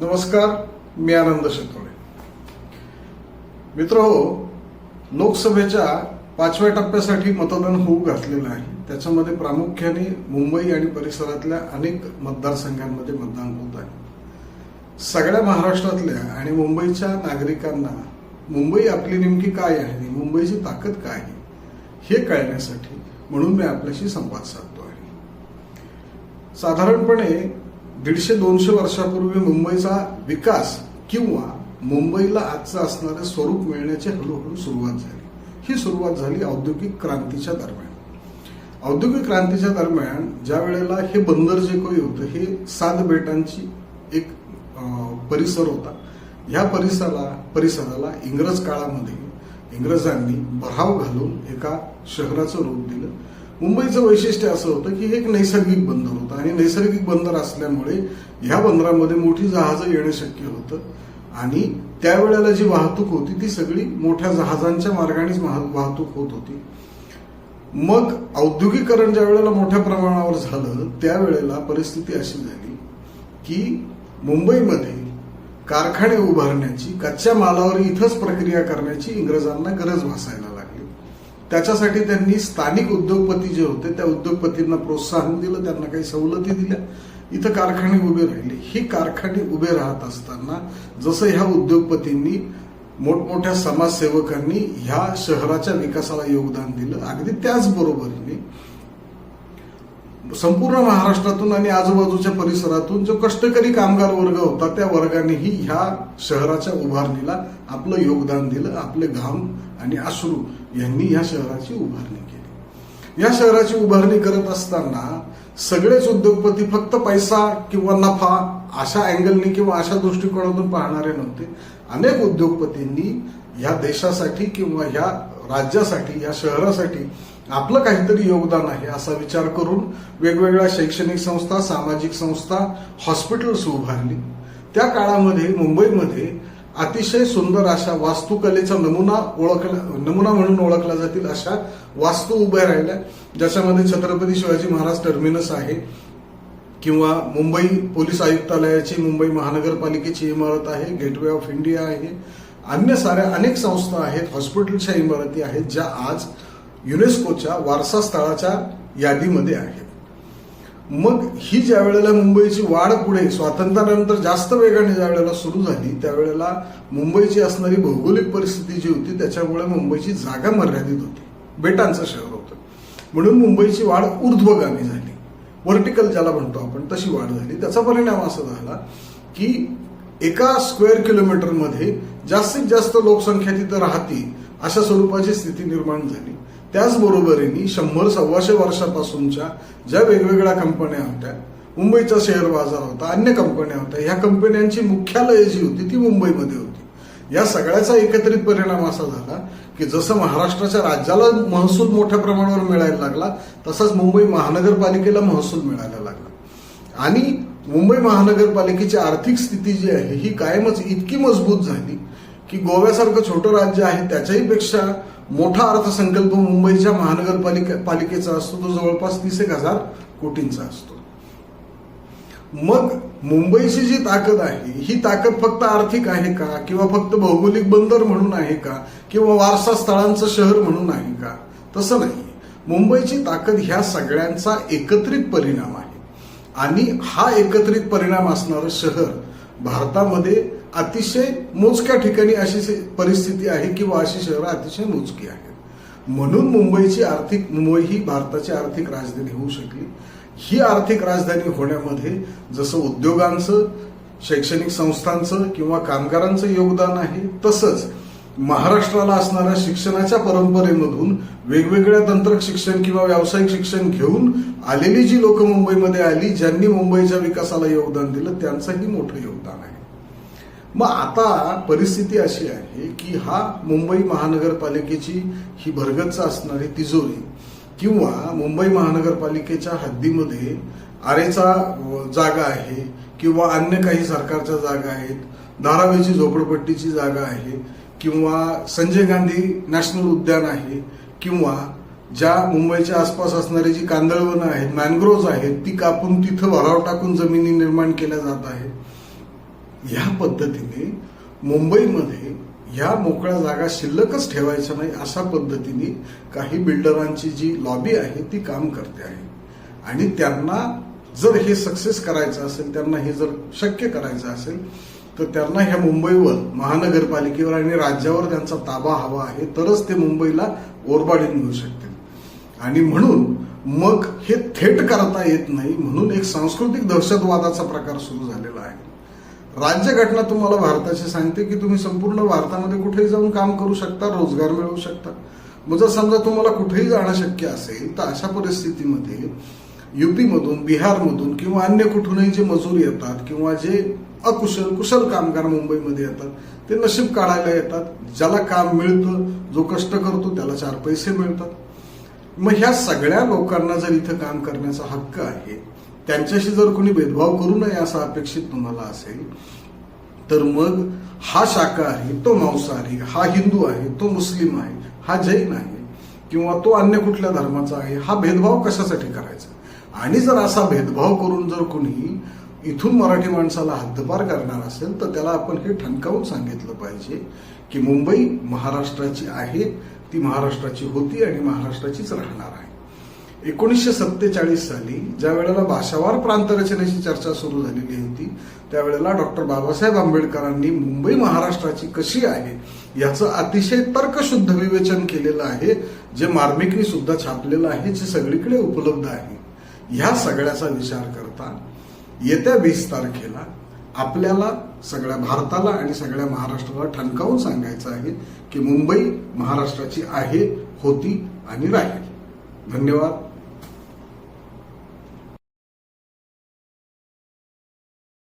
नमस्कार मी आनंद शेतोळे मित्र हो लोकसभेच्या पाचव्या टप्प्यासाठी मतदान होऊ घातलेलं आहे. त्याच्यामध्ये प्रामुख्याने मुंबई आणि परिसरातल्या अनेक मतदारसंघांमध्ये मतदान होत आहे. सगळ्या महाराष्ट्रातल्या आणि मुंबईच्या नागरिकांना मुंबई आपली नेमकी काय आहे? मुंबईची ताकद काय आहे? हे कळण्यासाठी म्हणून मी आपल्याशी संवाद साधतो आहे. साधारणपणे दीडशे दोनशे वर्षापूर्वी मुंबईचा विकास किंवा मुंबईला आजचं असणारं स्वरूप मिळण्याची हळूहळू सुरुवात झाली. ही सुरुवात झाली औद्योगिक क्रांतीच्या दरम्यान. औद्योगिक क्रांतीच्या दरम्यान ज्या वेळेला हे बंदर जे काही होतं हे सात बेटांची एक परिसर होता. ह्या परिसराला परिसराला इंग्रज काळामध्ये इंग्रजांनी भराव घालून एका शहराचं रूप दिलं. मुंबईचं वैशिष्ट्य असं होतं की एक नैसर्गिक बंदर होतं. आणि नैसर्गिक बंदर असल्यामुळे ह्या बंदरामध्ये मोठी जहाजं येणं शक्य होतं. आणि त्यावेळेला जी वाहतूक होती ती सगळी मोठ्या जहाजांच्या मार्गानेच वाहतूक होत होती. मग औद्योगिकरण ज्या वेळेला मोठ्या प्रमाणावर झालं त्यावेळेला परिस्थिती अशी झाली की मुंबईमध्ये कारखाने उभारण्याची कच्च्या मालावर इथंच प्रक्रिया करण्याची इंग्रजांना गरज भासायला लागली. त्याच्यासाठी त्यांनी स्थानिक उद्योगपती जे होते त्या उद्योगपतींना प्रोत्साहन दिलं त्यांना काही सवलती दिल्या. इथं कारखाने उभे राहिले. ही कारखाने उभे राहत असताना जसं ह्या उद्योगपतींनी मोठमोठ्या समाजसेवकांनी ह्या शहराच्या विकासाला योगदान दिलं अगदी त्याचबरोबरीने संपूर्ण महाराष्ट्रातून आणि आजूबाजूच्या परिसरातून जो कष्टकरी कामगार वर्ग होता त्या वर्गानेही ह्या शहराच्या उभारणीला आपलं योगदान दिलं आपले घाम आणि अश्रू. यांनी या शहराची उभारणी केली. या शहराची उभारणी करत असताना सगळेच उद्योगपती फक्त पैसा किंवा नफा अशा अँगलनी किंवा अशा दृष्टिकोनातून पाहणारे नव्हते. अनेक उद्योगपतींनी या देशासाठी किंवा ह्या राज्यासाठी या शहरासाठी आपलं काहीतरी योगदान आहे असा विचार करून वेगवेगळ्या शैक्षणिक संस्था सामाजिक संस्था हॉस्पिटल्स उभारली. त्या काळामध्ये मुंबईमध्ये अतिशय सुंदर अशा वास्तुकलेचा नमुना ओळखला नमुना म्हणून ओळखला जातील अशा वास्तू उभ्या राहिल्या. ज्याच्यामध्ये छत्रपती शिवाजी महाराज टर्मिनस आहे किंवा मुंबई पोलीस आयुक्तालयाची मुंबई महानगरपालिकेची इमारत आहे गेटवे ऑफ इंडिया आहे अन्य साऱ्या अनेक संस्था आहेत हॉस्पिटलच्या इमारती आहेत ज्या आज युनेस्कोच्या वारसा स्थळाच्या यादीमध्ये आहेत. मग ही ज्या वेळेला मुंबईची वाढ पुढे स्वातंत्र्यानंतर जास्त वेगाने ज्या वेळेला सुरू झाली त्यावेळेला मुंबईची असणारी भौगोलिक परिस्थिती जी होती त्याच्यामुळे मुंबईची जागा मर्यादित होती. बेटांचं शहर होतं. म्हणून मुंबईची वाढ ऊर्ध्वगामी झाली. व्हर्टिकल ज्याला म्हणतो आपण तशी वाढ झाली. त्याचा परिणाम असा झाला की एका स्क्वेअर किलोमीटरमध्ये जास्तीत जास्त लोकसंख्या तिथं राहती अशा स्वरूपाची स्थिती निर्माण झाली. त्याचबरोबरीने शंभर सव्वाशे वर्षापासूनच्या ज्या वेगवेगळ्या कंपन्या होत्या मुंबईचा शेअर बाजार होता अन्य कंपन्या होत्या ह्या कंपन्यांची मुख्यालय जी होती ती मुंबईमध्ये होती. या सगळ्याचा एकत्रित परिणाम असा झाला की जसं महाराष्ट्राच्या राज्याला महसूल मोठ्या प्रमाणावर मिळायला लागला तसाच मुंबई महानगरपालिकेला महसूल मिळायला लागला. आणि मुंबई महानगरपालिकेची आर्थिक स्थिती जी आहे ही कायमच इतकी मजबूत झाली की गोव्यासारखं छोटं राज्य आहे त्याच्याही पेक्षा मोठा अर्थसंकल्प मुंबईच्या महानगरपालिका पालिकेचा असतो तो जवळपास तीस एक हजार कोटींचा असतो. मग मुंबईची जी ताकद आहे ही ताकद फक्त आर्थिक आहे का? किंवा फक्त भौगोलिक बंदर म्हणून आहे का? किंवा वारसा स्थळांचं शहर म्हणून आहे का? तसं नाही. मुंबईची ताकद ह्या सगळ्यांचा एकत्रित परिणाम आहे. आणि हा एकत्रित परिणाम असणारं शहर भारतामध्ये अतिशय मोजक्या ठिकाणी अशी परिस्थिती आहे किंवा अशी शहरं अतिशय मोजकी आहेत. म्हणून मुंबईची आर्थिक मुंबई ही भारताची आर्थिक राजधानी होऊ शकली. ही आर्थिक राजधानी होण्यामध्ये जसं उद्योगांचं शैक्षणिक संस्थांचं किंवा कामगारांचं योगदान आहे तसंच महाराष्ट्राला असणाऱ्या शिक्षणाच्या परंपरेमधून वेगवेगळ्या तंत्रक शिक्षण किंवा व्यावसायिक शिक्षण घेऊन आलेली जी लोक मुंबईमध्ये आली ज्यांनी मुंबईच्या विकासाला योगदान दिलं त्यांचंही मोठं योगदान आहे. मग आता परिस्थिती अशी आहे की हा मुंबई महानगरपालिकेची ही भरगच्च असणारी तिजोरी किंवा मुंबई महानगरपालिकेच्या हद्दीमध्ये आरेचा जागा आहे किंवा अन्य काही सरकारच्या जागा आहेत धारावीची झोपडपट्टीची जागा आहे किंवा संजय गांधी नॅशनल उद्यान आहे किंवा ज्या मुंबईच्या आसपास असणारी जी कांदळवनं आहेत मॅनग्रोव्ज आहेत ती कापून तिथं भराव टाकून जमिनी निर्माण केल्या जात आहेत. ह्या पद्धतीने मुंबईमध्ये ह्या मोकळ्या जागा शिल्लकच ठेवायच्या नाही अशा पद्धतीने काही बिल्डरांची जी लॉबी आहे ती काम करते आहे. आणि त्यांना जर हे सक्सेस करायचं असेल त्यांना हे जर शक्य करायचं असेल तर त्यांना ह्या मुंबईवर महानगरपालिकेवर आणि राज्यावर त्यांचा ताबा हवा आहे तरच ते मुंबईला ओरबाडीन घेऊ शकतील. आणि म्हणून मग हे थेट करता येत नाही म्हणून एक सांस्कृतिक दहशतवादाचा प्रकार सुरू झालेला आहे. राज्यघटना तुम्हाला भारताची सांगते की तुम्ही संपूर्ण भारतामध्ये कुठेही जाऊन काम करू शकता रोजगार मिळवू शकता. मग जर समजा तुम्हाला कुठेही जाणं शक्य असेल तर अशा परिस्थितीमध्ये युपीमधून बिहारमधून किंवा अन्य कुठूनही जे मजूर येतात किंवा जे अकुशल कुशल कामगार मुंबईमध्ये येतात ते नशीब काढायला येतात. ज्याला काम मिळतं जो कष्ट करतो त्याला चार पैसे मिळतात. मग ह्या सगळ्या लोकांना जर इथं काम करण्याचा हक्क आहे त्यांच्याशी जर कोणी भेदभाव करू नये असा अपेक्षित तुम्हाला असेल तर मग हा शाकाहारी तो मांसाहारी हा हिंदू आहे तो मुस्लिम आहे हा जैन आहे किंवा तो अन्य कुठल्या धर्माचा आहे हा भेदभाव कशासाठी करायचा? आणि जर असा भेदभाव करून जर कोणी इथून मराठी माणसाला हद्दपार करणार असेल तर त्याला आपण हे ठणकावून सांगितलं पाहिजे की मुंबई महाराष्ट्राची आहे ती महाराष्ट्राची होती आणि महाराष्ट्राचीच राहणार आहे. एकोणीसशे सत्तेचाळीस साली ज्या वेळेला भाषावार प्रांत रचनेची चर्चा सुरू झालेली होती त्यावेळेला डॉक्टर बाबासाहेब आंबेडकरांनी मुंबई महाराष्ट्राची कशी आहे याचं अतिशय तर्कशुद्ध विवेचन केलेलं आहे जे मार्मिकनी सुद्धा छापलेलं आहे जे सगळीकडे उपलब्ध आहे. ह्या सगळ्याचा विचार करता येत्या वीस तारखेला आपल्याला सगळ्या भारताला आणि सगळ्या महाराष्ट्राला ठणकावून सांगायचं आहे की मुंबई महाराष्ट्राची आहे होती आणि राहील. धन्यवाद.